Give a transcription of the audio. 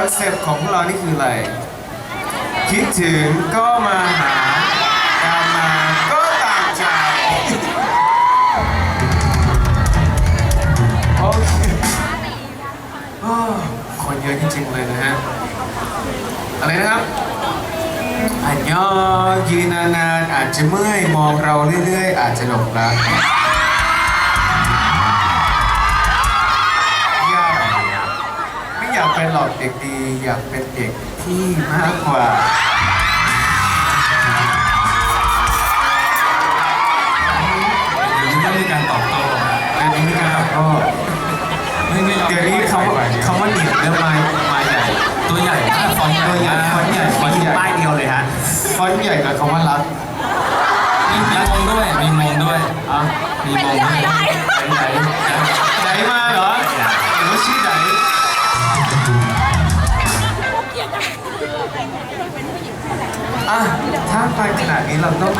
คอนเซปต์ของพวกเรานี่คืออะไร คิดถึงก็มาหาตามมาก็ตามใจโอเคโอ้คนเยอะจริงๆเลยนะฮะ อะไรนะครับ อันยอยืนนานๆอาจจะเมื่อย มองเราเรื่อยๆ อาจจะหลงรัก อยากเป็นหลอกเด็กดี อยากเป็นเด็กที่มากกว่าเดี๋ยวนี้ก็มีการตอบโต้เดี๋ยวนี้มีการตอบโต้ไม่ไม่ยอมเดี๋ยวนี้เขาเขาว่าหนีบเรื่องไม้ไม้ใหญ่ตัวใหญ่มากฟอนต์ตัวใหญ่ฟอนต์ใหญ่ฟอนต์ใหญ่ป้ายเดียวเลยฮะฟอนต์ใหญ่กับคำว่ารักมีมีมงด้วยมีมงด้วยอะมีมงด้วยไหนไหน อะถ้าไปขนาดนี้เราต้อง